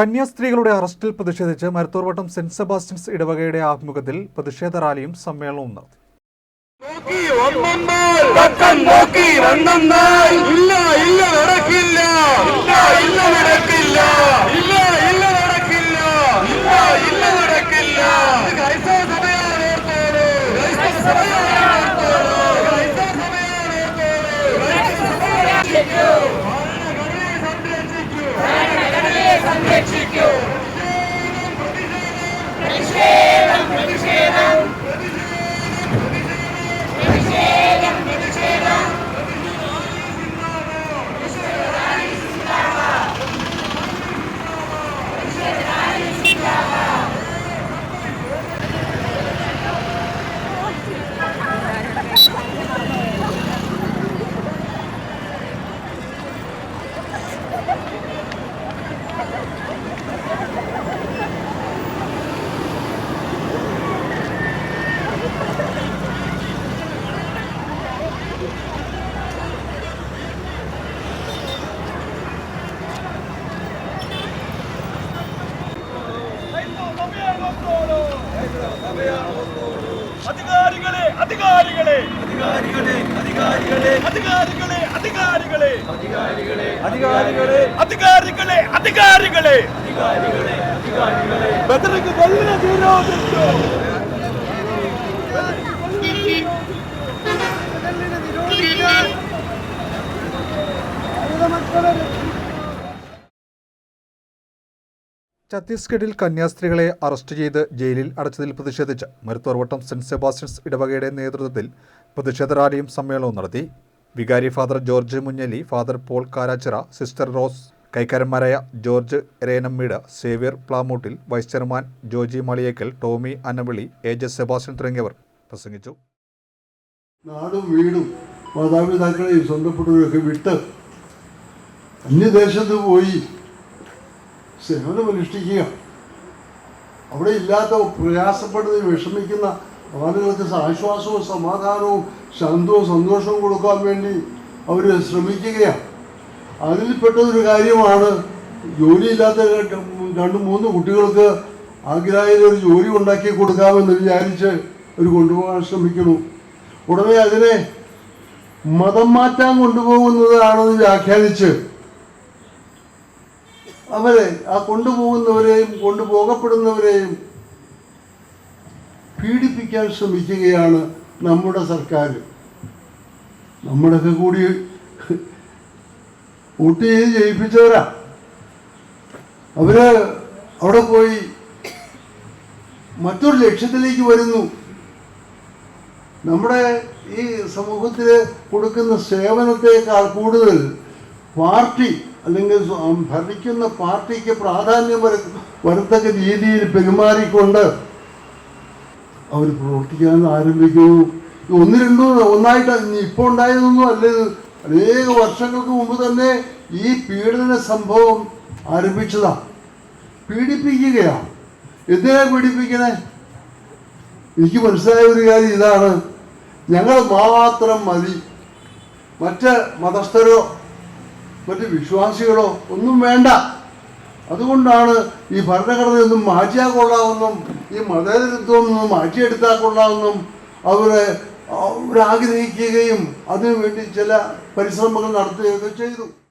കന്യാസ്ത്രീകളുടെ അറസ്റ്റിൽ പ്രതിഷേധിച്ച് മരത്തൂർവട്ടം saint Sebastian's ഇടവകയുടെ ആഭിമുഖ്യത്തിൽ പ്രതിഷേധ റാലിയും സമ്മേളനവും നടത്തി. ഇല്ല ഇല്ല നടക്കില്ല. ഇല്ല ഇല്ല Mexico! അധികാരികളെ. അധികാരികളെ അധികാരികളെ. അധികാരികളെ അധികാരികളെ. അധികാരികളെ അധികാരികളെ. അധികാരികളെ അധികാരികളെ. അധികാരികളെ ബദർക്ക് കൊല്ലിനെ നിരോധിച്ചു. ഛത്തീസ്ഗഡിൽ കന്യാസ്ത്രീകളെ അറസ്റ്റ് ചെയ്ത് ജയിലിൽ അടച്ചതിൽ പ്രതിഷേധിച്ച് മരുത്തോർവട്ടം സെന്റ് സെബാസ്റ്റ്യൻസ് ഇടവകയുടെ നേതൃത്വത്തിൽ പ്രതിഷേധ റാലിയും സമ്മേളനവും നടത്തി. വികാരി father George Munjali father Paul Karachira sister Rose കൈക്കാരന്മാരായ George Renammeed Xavier Plamoottil vice chairman Joji Maliyekkal Tommy Annavili A J Sebastian തുടങ്ങിയവർ പ്രസംഗിച്ചു. നാടും വീടും മാതാപിതാക്കളെയും സ്വന്തപ്പെട്ടവരൊക്കെ വിട്ട് അന്യദേശത്ത് പോയി സേവനമനുഷ്ഠിക്കുക അവിടെ ഇല്ലാത്ത പ്രയാസപ്പെടുന്ന വിഷമിക്കുന്ന ആളുകൾക്ക് ആശ്വാസവും സമാധാനവും ശാന്തവും സന്തോഷവും കൊടുക്കാൻ വേണ്ടി അവർ ശ്രമിക്കുകയാണ്. അതിൽപ്പെട്ട ഒരു കാര്യമാണ് ജോലിയില്ലാത്ത രണ്ട് മൂന്ന് കുട്ടികൾക്ക് ആഗ്രഹയിൽ ഒരു ജോലി ഉണ്ടാക്കി കൊടുക്കാമെന്ന് വിചാരിച്ച് അവർ കൊണ്ടുപോകാൻ ശ്രമിക്കുന്നു. ഉടനെ അതിനെ മതം മാറ്റാൻ കൊണ്ടുപോകുന്നതാണെന്ന് വ്യാഖ്യാനിച്ച് അവരെ ആ കൊണ്ടുപോകുന്നവരെയും കൊണ്ടുപോകപ്പെടുന്നവരെയും പീഡിപ്പിക്കാൻ ശ്രമിക്കുകയാണ് നമ്മുടെ സർക്കാർ നമ്മുടെയൊക്കെ കൂടി വോട്ട് ചെയ്ത് ജയിപ്പിച്ചവരാ. അവർ അവിടെ പോയി മറ്റൊരു ലക്ഷ്യത്തിലേക്ക് വരുന്നു. നമ്മുടെ ഈ സമൂഹത്തിൽ കൊടുക്കുന്ന സേവനത്തെക്കാൾ കൂടുതൽ പാർട്ടി അല്ലെങ്കിൽ ഭരിക്കുന്ന പാർട്ടിക്ക് പ്രാധാന്യം വര വരത്തക്ക രീതിയിൽ പെരുമാറിക്കൊണ്ട് അവർ പ്രവർത്തിക്കാൻ ആരംഭിക്കുന്നു ഒന്ന് രണ്ടും ഒന്നായിട്ട് ഇപ്പോൾ ഉണ്ടായതൊന്നും അല്ല അനേക വർഷങ്ങൾക്ക് മുമ്പ് തന്നെ ഈ പീഡന സംഭവം ആരംഭിച്ചതാ. പീഡിപ്പിക്കുകയാ. എന്തിനാ പീഡിപ്പിക്കണേ? എനിക്ക് മനസ്സിലായ ഒരു കാര്യം ഇതാണ്. ഞങ്ങൾ മാത്രം മതി. മറ്റ് മതസ്ഥരോ മറ്റ് വിശ്വാസികളോ ഒന്നും വേണ്ട. അതുകൊണ്ടാണ് ഈ ഭരണഘടനയൊന്നും മാറ്റിയാൽ കൊള്ളാമെന്നും ഈ മതേതരത്വം ഒന്നും മാറ്റിയെടുത്താൽ കൊള്ളാമെന്നും അവരെ അവരാഗ്രഹിക്കുകയും അതിനുവേണ്ടി ചില പരിശ്രമങ്ങൾ നടത്തുകയൊക്കെ ചെയ്തു.